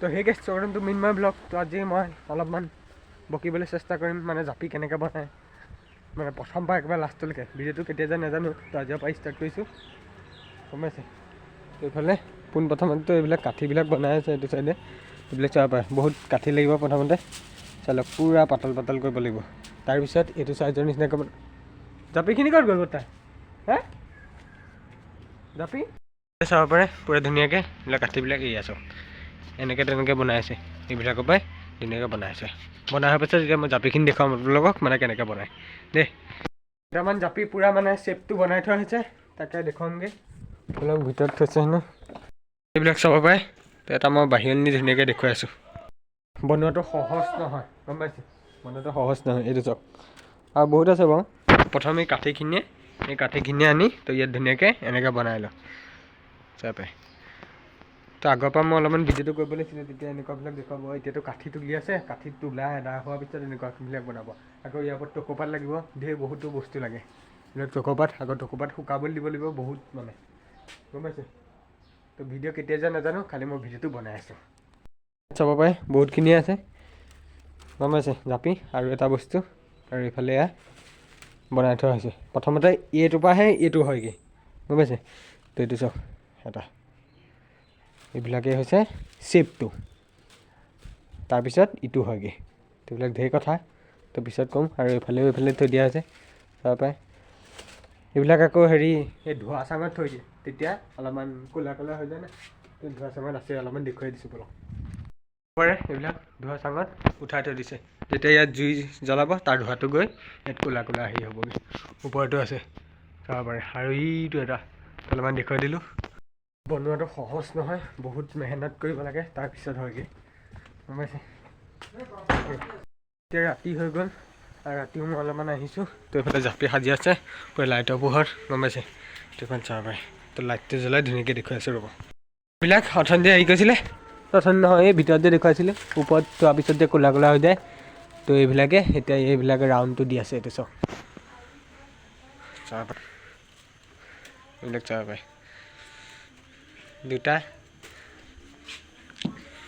তো সেই গেছ চৰণটো মিনময় ব্লগ তো আজি মই অলপমান বকিবলৈ চেষ্টা কৰিম মানে জাপি কেনেকৈ বনায় মানে প্ৰথম পৰা একেবাৰে লাষ্টলৈকে ভিডিঅ'টো কেতিয়া যায় নাজানো, তো আজিৰ পৰা ষ্টাৰ্ট কৰিছোঁ। গম পাইছে? এইফালে পোনপ্ৰথমতেতো এইবিলাক কাঠিবিলাক বনাই আছে এইটো চাইডে এইবিলাক চাব পাৰে, বহুত কাঠি লাগিব প্ৰথমতে। চালক পূৰা পাতল পাতল কৰিব লাগিব। তাৰপিছত এইটো চাইজৰ নিচিনাকৈ জাপিখিনি ক'ত গ'ল তাৰ হে? জাপি? চাব পাৰে, পূৰা ধুনীয়াকৈ, এইবিলাক কাঠিবিলাক এৰি আছোঁ। এনেকৈ তেনেকৈ বনাই আছে। এইবিলাকৰ পৰাই ধুনীয়াকৈ বনাই আছে। বনাই হোৱাৰ পাছত এতিয়া মই জাপিখিনি দেখুৱাম আপোনালোকক মানে কেনেকৈ বনায়। দেই। দুটামান জাপি পূৰা মানে শ্বেপটো বনাই থোৱা হৈছে, তাকে দেখুৱামগৈ। অলপ ভিতৰত থৈছে হেনো। এইবিলাক চাব পাৰে এটা মই বাহিৰত নি ধুনীয়াকৈ দেখুৱাই আছোঁ। বনোৱাটো সহজ নহয়, গম পাইছে? বনোৱাটো সহজ নহয়, এইটো চাওক। আৰু বহুত আছে বাৰু। প্ৰথম এই কাঠিখিনিয়ে এই কাঠিখিনিয়ে আনি, তো ইয়াত ধুনীয়াকৈ এনেকৈ বনাই লওঁ। চাই পাই তো আগৰ পৰা মই অলপমান ভিডিঅ'টো কৰিব লাগিছিলে তেতিয়া এনেকুৱাবিলাক দেখুৱাব এতিয়াতো কাঠি তুলি আছে কাঠি তোলা, এদাই হোৱাৰ পিছত এনেকুৱাবিলাক বনাব। আকৌ ইয়াৰ ওপৰত টকৌপাত লাগিব, ধেৰ বহুতো বস্তু লাগে। টকৌপাত আকৌ টকৌপাত শুকাবলৈ দিব লাগিব বহুত মানে গম পাইছে? তো ভিডিঅ' কেতিয়া যায় নাজানো, খালি মই ভিডিঅ'টো বনাই আছোঁ। চাব পাৰে বহুতখিনিয়ে আছে। গম পাইছে? জাপি আৰু এটা বস্তু, আৰু এইফালে এয়া বনাই থোৱা হৈছে। প্ৰথমতে এইটোৰ পৰাহে এইটো হয়গৈ। গম পাইছে? তো এইটো চাওক, এটা। এইবিলাকেই হৈছে শ্বেপটো তাৰপিছত ইটো হয়গৈ। এইবিলাক ঢেৰ কথা। তো পিছত ক'ম আৰু এইফালেও এইফালে থৈ দিয়া হৈছে। চাব পাৰে এইবিলাক আকৌ হেৰি এই ধোঁৱা চাঙত থৈ দিয়ে। তেতিয়া অলপমান ক'লা ক'লা হৈ যায় না। ধোঁৱা চাঙত আছে অলপমান দেখুৱাই দিছোঁ বলক। পাৰে এইবিলাক ধোঁৱা চাঙত উঠাই থৈ দিছে। যেতিয়া ইয়াত জুই জ্বলাব তাৰ ধোঁৱাটো গৈ ইয়াত ক'লা ক'লা হেৰি হ'বগৈ। ওপৰতো আছে। চাব পাৰে। আৰু ইটো এটা অলপমান দেখুৱাই দিলোঁ। বনোৱাটো সহজ নহয় বহুত মেহনত কৰিব লাগে তাৰপিছত হয়গৈ। গম পাইছে? এতিয়া ৰাতি হৈ গ'ল আৰু ৰাতিও মই অলপমান আহিছোঁ। তো এইফালে জাপি সাজি আছে পূৰা লাইটৰ পোহৰ গম পাইছে? এইখন চাব পাৰে তো লাইটটো জ্বলাই ধুনীয়াকৈ দেখুৱাই আছোঁ ৰ'ব। এইবিলাক অথনি হেৰি কৰিছিলে? অথনি নহয় এই ভিতৰত যে দেখুৱাইছিলে ওপৰত থোৱাৰ পিছত যে ক'লা ক'লা হৈ যায় তো এইবিলাকে এতিয়া এইবিলাকে ৰাউণ্ডটো দি আছে এইটো চাওক চাব পাৰে এইবিলাক চাব পাৰে দুটা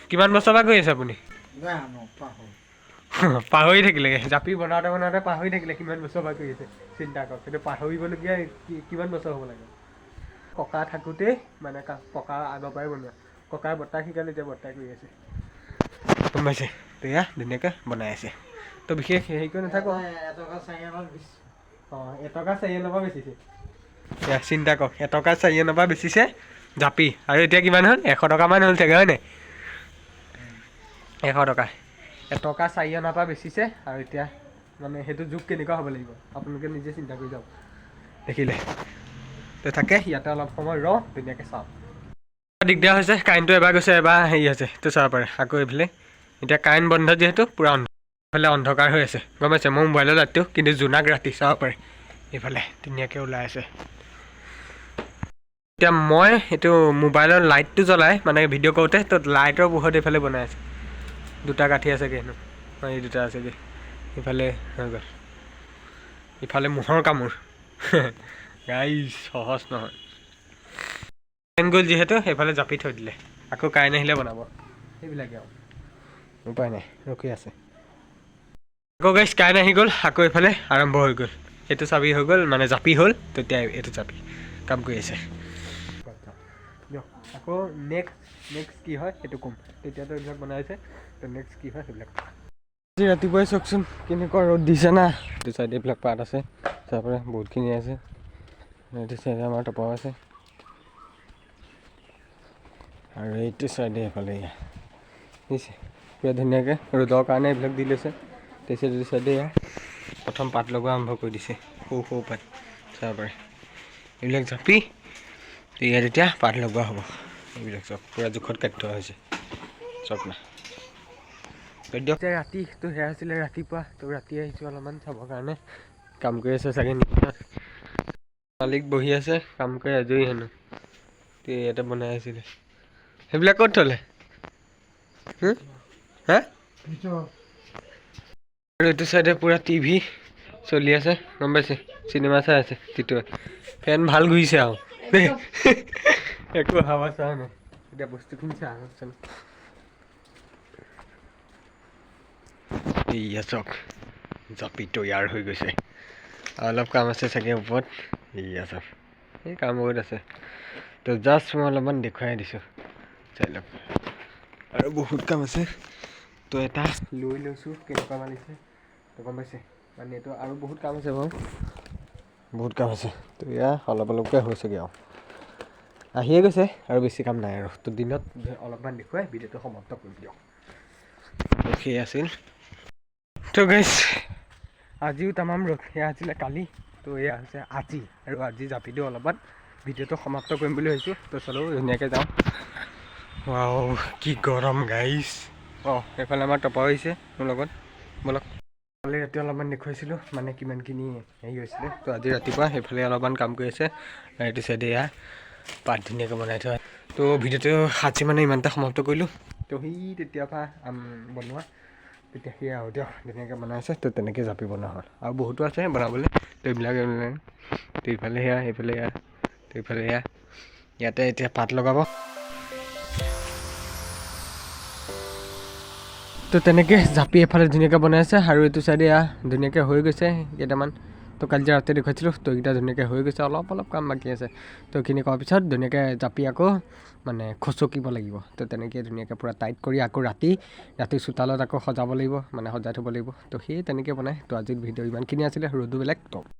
কিমান বছৰ পৰা কৰি আছে আপুনি? পাহৰি। থাকিলেগে জাপি বনাওঁতে বনাওঁতে পাহৰি থাকিলে কিমান বছৰ পৰা কৰি আছে চিন্তা কৰক। সেইটো পাহৰিবলগীয়া কিমান বছৰ হ'ব লাগে? ককা থাকোঁতেই মানে ককা আগৰ পৰাই বনোৱা। ককাই বৰ্তাক শিকালে এতিয়া বৰ্তাই কৰি আছে। গম পাইছে? তো এয়া ধুনীয়াকৈ বনাই আছে। তো বিশেষ হেৰি কৰি নাথাকোঁ। অঁ এটকা চাৰি পৰা বেচিছে চিন্তা কৰক এটকা চাৰি পৰা বেচিছে জাপি। আৰু এতিয়া কিমান হ'ল? এশ টকামান হ'ল চাগে হয়নে এশ টকা। এটকা চাৰি অনাৰ পৰা বেচিছে আৰু এতিয়া মানে সেইটো যুগ কেনেকুৱা হ'ব লাগিব? আপোনালোকে নিজে চিন্তা কৰি যাওক দেখিলে। তো তাকে, ইয়াতে অলপ সময় ৰ ধুনীয়াকৈ চাওক। দিগদাৰ হৈছে, কাৰেণ্টটো এবাৰ গৈছে, এবাৰ হেৰি হৈছে তো চাব পাৰে। আকৌ এইফালে, এতিয়া কাৰেণ্ট বন্ধ যিহেতু, পূৰা অন্ধ, এইফালে অন্ধকাৰ হৈ আছে। গম পাইছে? মোৰ মোবাইলৰ লাইটটো কিন্তু জোনাক ৰাতি, চাব পাৰে। এইফালে, ধুনীয়াকৈ ওলাই আছে। এতিয়া মই এইটো মোবাইলৰ লাইটটো জ্বলাই মানে ভিডিঅ' কৰোঁতে, তো লাইটৰ পোহৰত এইফালে বনাই আছে। দুটা কাঠি আছেগৈ হেনো। এই দুটা আছেগৈ। ইফালে হৈ গ'ল। ইফালে ম'হৰ কামোৰ। গাই সহজ নহয়। কাৰেণ্ট গ'ল যিহেতু, সেইফালে জাপি থৈ দিলে। আকৌ কাৰেণ্ট আহিলে বনাব। সেইবিলাকে আৰু। উপায় নাই, ৰখি আছে। আকৌ গাইছ কাৰেণ্ট আহি গ'ল। আকৌ এইফালে আৰম্ভ হৈ গ'ল। এইটো চাবি হৈ গ'ল মানে জাপি হ'ল তেতিয়া এইটো জাপি কাম কৰি আছে। দিয়ক। আকৌ নেক্সট নেক্সট কি হয় সেইটো ক'ম। তেতিয়াতো এইবিলাক বনাইছে তো নেক্সট কি হয় সেইবিলাক। আজি ৰাতিপুৱাই চাওকচোন কেনেকুৱা ৰ'দ দিছে না। এইটো চাইডে এইবিলাক পাত আছে তাৰপৰা বহুতখিনি আছে। এইটো চাইডে আমাৰ টপাও আছে। আৰু এইটো চাইডে এইফালে এয়া বুজিছে পুৰা ধুনীয়াকৈ ৰ'দৰ কাৰণে এইবিলাক দি লৈছে। তাৰপিছত এইটো চাইডে এয়া প্ৰথম পাত লগোৱা আৰম্ভ কৰি দিছে। সৰু সৰু পাত। চাব পাৰে এইবিলাক জাপি তো ইয়াত এতিয়া পাত লগোৱা হ'ব। এইবিলাক চব, পূৰা জোখত কাটি থোৱা হৈছে। চব না। তো দিয়ক। এতিয়া ৰাতিটো সেয়া আছিলে ৰাতিপুৱা তো ৰাতি আহিছোঁ অলপমান চাবৰ কাৰণে। কাম কৰি আছে চাগে মালিক বহি আছে, কাম কৰি আজৰি হেনো। তো, ইয়াতে বনাই আছিলে। সেইবিলাক ক'ত থ'লে? হা? আৰু এইটো চাইডে পূৰা টিভি চলি আছে, গম পাইছে? চিনেমা চাই আছে যিটোৱে ফেন ভালো ঘূৰিছে আৰু। একো হাৱা চাৱা নাই এতিয়া বস্তুখিনি চাহ চাওক জাপি তৈয়াৰ হৈ গৈছে অলপ কাম আছে চাগে ওপৰত এই চাওক এই কাম বহুত আছে তো জাষ্ট মই অলপমান দেখুৱাই দিছোঁ চাই লওক আৰু বহুত কাম আছে তো এটা লৈ লৈছোঁ কেনেকুৱা মানিছে গম পাইছে মানে এইটো আৰু বহুত কাম আছে বাৰু বহুত কাম আছে। তো এয়া অলপ অলপকৈ হৈছেগৈ আৰু আহিয়ে গৈছে আৰু বেছি কাম নাই আৰু। তো দিনত অলপমান দেখুৱাই ভিডিঅ'টো সমাপ্ত কৰি দিয়ক। সেই আছিল। তো গাইছ আজিও তামাম ৰ'দ এয়া আছিলে কালি। তো এয়া হৈছে আজি। আৰু আজি জাপি দিওঁ অলপমান ভিডিঅ'টো সমাপ্ত কৰিম বুলি ভাবিছোঁ। তো চলো ধুনীয়াকৈ যাওঁ। ৱাও, কি গৰম গাইছ অঁ, সেইফালে আমাৰ টপা হৈছে মোৰ লগত। ব'লক। কালি ৰাতি অলপমান দেখুৱাইছিলোঁ মানে কিমানখিনি হেৰি হৈছিলে। তো আজি ৰাতিপুৱা সেইফালে অলপমান কাম কৰি আছে এইটো চাইডে এয়া পাত ধুনীয়াকৈ বনাই থোৱা। তো ভিডিঅ'টো আজি মানে ইমানটা সমাপ্ত কৰিলোঁ। তো সি তেতিয়াৰ পৰা বনোৱা তেতিয়া সেয়া আৰু দিয়ক ধুনীয়াকৈ বনাইছে তো তেনেকৈ জাপি বনোৱা হ'ল আৰু বহুতো আছে বনাবলৈ তো এইবিলাক এইবিলাক। তো ইফালে সেয়া সেইফালে সেয়া তো ইফালে সেয়া। ইয়াতে এতিয়া পাত লগাব। তো তেনেকৈ জাপি এফালে ধুনীয়াকৈ বনাইছে আৰু এইটো চাইডে এয়া ধুনীয়াকৈ হৈ গৈছে কেইটামান। তো কালি যে ৰাতি দেখুৱাইছিলোঁ তো এইকেইটা ধুনীয়াকৈ হৈ গৈছে। অলপ অলপ কাম বাকী আছে। তো এইখিনি কৰাৰ পিছত ধুনীয়াকৈ জাপি আকৌ মানে খচকিব লাগিব। তো তেনেকৈ ধুনীয়াকৈ পূৰা টাইট কৰি আকৌ ৰাতি ৰাতি চোতালত আকৌ সজাব লাগিব মানে সজাই থ'ব লাগিব। তো সেই তেনেকৈ বনাই। তো আজিৰ ভিডিঅ' ইমানখিনি আছিলে। ৰ'দো বেলেগ, তো